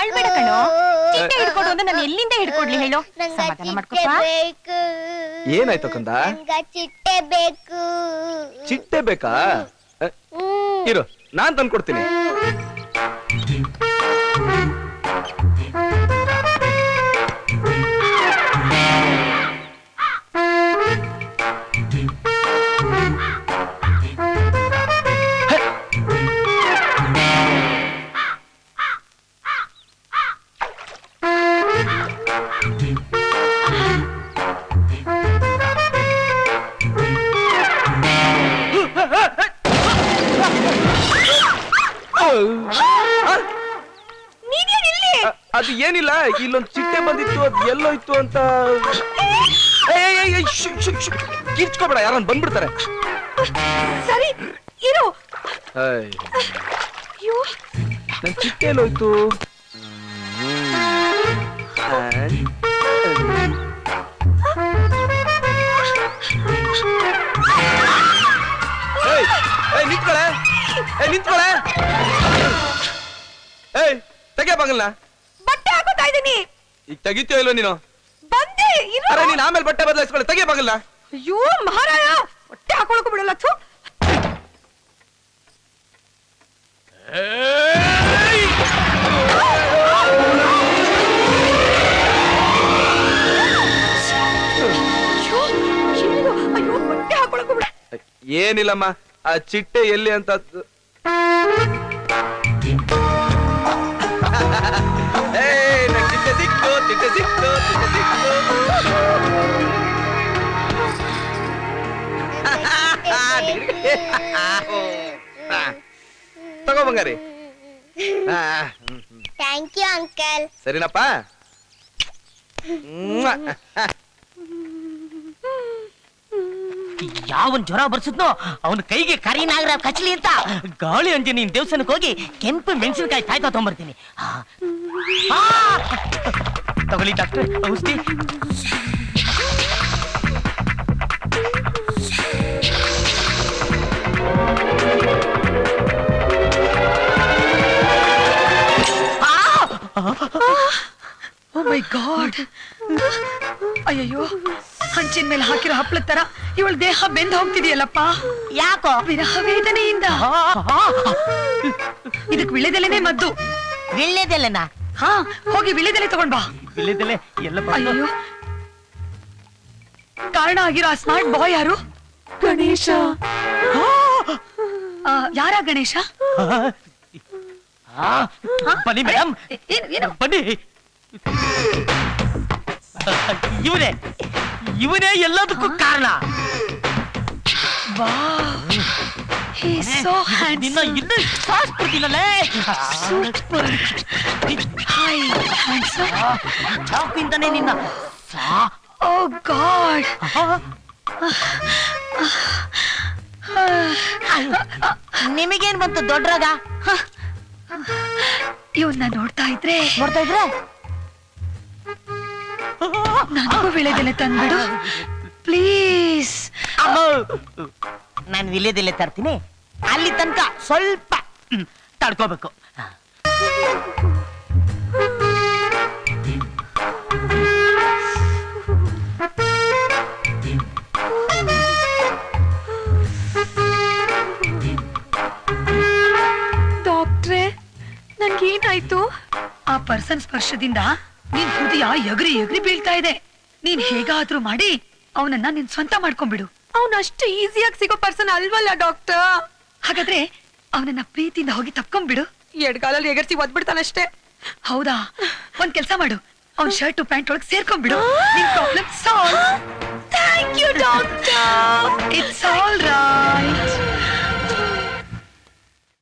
ಅಳ್ಬೇಡ ಕಣೋ. ಚಿಟ್ಟೆ ಹಿಡ್ಕೊಡು ಅಂದ್ರೆ ನಾನು ಎಲ್ಲಿಂದ ಹಿಡ್ಕೊಡ್ಲಿ ಹೇಳು. ನಂಗ ಸಮಾಧಾನ ಚಿಟ್ಟೆ ಮಾಡ್ಕೊಪ್ಪ. ಬೇಕು. ಏನಾಯ್ತು ಕಂದ? ನಂಗ ಚಿಟ್ಟೆ ಬೇಕು. ಚಿಟ್ಟೆ ಬೇಕಾ? ಅ. ಇರು ನಾನ್ ತಂದ್ಕೊಡ್ತೀನಿ. ನೀನೇನ್ ಇಲ್ಲಿ ಅದು ಏನಿಲ್ಲ ಇಲ್ಲೊಂದ್ ಚಿಟ್ಟೆ ಬಂದಿತ್ತು ಅದು ಎಲ್ಲೋಯ್ತು ಅಂತ. ಕಿರ್ಚ್ಕೊಬೇಡ ಯಾರನ್ನ ಬಂದ್ಬಿಡ್ತಾರೆ. ಸರಿ ಇರು. ಏಯ್, ಅಯ್ಯೋ. ನನ್ ಚಿಟ್ಟೆ ಎಲ್ಲೋಯ್ತು ಏಯ್, ಏಯ್, ನಿಂತ್ಕೊಳೆ. ಏಯ್ ನಿಂತ್ಕೊಳೆ. ಬಾಗಲ್ನ ಬಟ್ಟೆ ಹಾಕೋತಾ ಇದೀನಿ ಈಗ ತೆಗಿತೀಯೋ ಇಲ್ಲೋ ನೀನು? ಬಂದೆ ಇರು. ಅರೆ ನೀನ್ ಆಮೇಲೆ ಬಟ್ಟೆ ಬದಲಾಯಿಸ್ಕೊಳ್ಳಿ ತೆಗೆ ಬಾಗಲ್ನ ಅಯ್ಯೋ ಮಹಾರಾಯ ಬಟ್ಟೆ ಹಾಕೊಳಕು ಬಿಡಲ್ಲ ಥು. ಅಯ್ಯೋ ಏನಿದು? ಅಯ್ಯೋ ಬಟ್ಟೆ ಹಾಕೊಳಕು ಬಿಡ. ಏನಿಲ್ಲಮ್ಮ ಆ ಚಿಟ್ಟೆ ಎಲ್ಲಿ ಅಂತ ತಗೋ ಬಂಗಾರಿ. Thank you uncle ಸರಿನಪ್ಪ. ಯಾವನ್ ಜ್ವರ ಬರ್ಸಿದ್ನೋ ಅವನ ಕೈಗೆ ಕರಿ ನಾಗರ ಕಚ್ಲಿ ಅಂತ. ಗಾಳಿ ಅಂಜನಿ ದೇವಸ್ಥಾನಕ್ಕೆ ಹೋಗಿ ಕೆಂಪು ಮೆಣಸಿನಕಾಯಿ ಕಾಯ್ತಾ ತಗೊಂಬರ್ತೀನಿ! ತಗೊಳ್ಳಿ ಡಾಕ್ಟರ್ ಔಷಧಿ. ಓ ಮೈ ಗಾಡ್ ಅಯ್ಯಯ್ಯೋ ಹಂಚಿನ ಮೇಲೆ ಹಾಕಿರೋ ಹಪ್ಪಳ ತರ ಇವಳ ದೇಹ ಬೆಂದ ಹೋಗ್ತಿದೆಯಲ್ಲಪ್ಪ? ಯಾಕೋ? ವಿರಹ ವೇದನೆಯಿಂದ. ಇದಕ್ ವಿಳೆದೆಲೆನೇ ಮದ್ದು. ವೀಳ್ಯದೆಲೆನಾ ಹಾ ಹೋಗಿ ವಿಳೆದೆಲೆ ತಗೊಂಡ್ ಬಾ. ವೀಳ್ಯದೆಲೆ ಎಲ್ಲ. ಅಯ್ಯೋ. ಕಾರಣ ಆಗಿರೋ ಆ ಸ್ಮಾರ್ಟ್ ಬಾಯ್ ಯಾರು? ಗಣೇಶ. ಆ, ಯಾರ ಗಣೇಶ? ಆ, ಬನ್ನಿ ಮೇಡಮ್ ಏ- ಏನು? ಏನು? ಬನ್ನಿ. ಇವನೇ ಇವನೇ ಎಲ್ಲದಕ್ಕೂ ಕಾರಣ. ವಾವ್ ಹಿ ಸೋ ನಿನ್ನ ಇನ್ನು ಸಾಸ್ಬಿಡ್ತೀನಲ್ಲೇ ಸೂಪರ್ ಹಾಯ್ ಹ್ಯಾಂಡ್ಸಮ್ ಚಾಕಿಂತಾನೆ ನಿನ್ನ. ಸಾ. Oh God. ನಿಮಗೇನ್ ಬಂತು ದೊಡ್ಡರಾಗ ಇವನ್ನ ನೋಡ್ತಾ ಇದ್ರೆ. ನೋಡ್ತಾ ಇದ್ರೆ? ನನಗೂ ವಿಳೆದೆಲೆ ತಂದ್ಬಿಡು. ಪ್ಲೀಸ್. ನಾನು ವಿಲೇದಲ್ಲೇ ತರ್ತೀನಿ. ಅಲ್ಲಿ ತನಕ ಸ್ವಲ್ಪ ತಡ್ಕೋಬೇಕು. ಡಾಕ್ಟ್ರೆ ನನ್ಗೇನಾಯ್ತು ಆ ಪರ್ಸನ್ ಸ್ಪರ್ಶದಿಂದ ನಿನ್ ಹೃದಯ ಎಗರಿ ಎಗರಿ ಬೀಳ್ತಾ ಇದೆ. ನೀನ್ ಹೇಗಾದ್ರೂ ಮಾಡಿ ಅವನನ್ನ ನಿನ್ ಸ್ವಂತ ಮಾಡ್ಕೊಂಡ್ಬಿಡು. ಅವನು ಅಷ್ಟು ಈಸಿಯಾಗಿ ಸಿಗೋ ಪರ್ಸನ್ ಅಲ್ವಲ್ಲ ಡಾಕ್ಟರ್ ಹಾಗಾದ್ರೆ ಅವನನ್ನ ಪ್ರೀತಿಯಿಂದ ಹೋಗಿ ತಪ್ಕೊಂಡ್ಬಿಡು. ಎಡ್ಗಾಲಲ್ಲಿ ಎಗರ್ಸಿ ಒದ್ಬಿಡ್ತಾನಷ್ಟೇ ಹೌದಾ? ಒಂದ್ ಕೆಲ್ಸ ಮಾಡು. ಅವ್ನ್ ಶರ್ಟ್ ಪ್ಯಾಂಟ್ ಒಳಗೆ ಸೇರ್ಕೊಂಡ್ಬಿಡು. Solve thank you doctor it's all right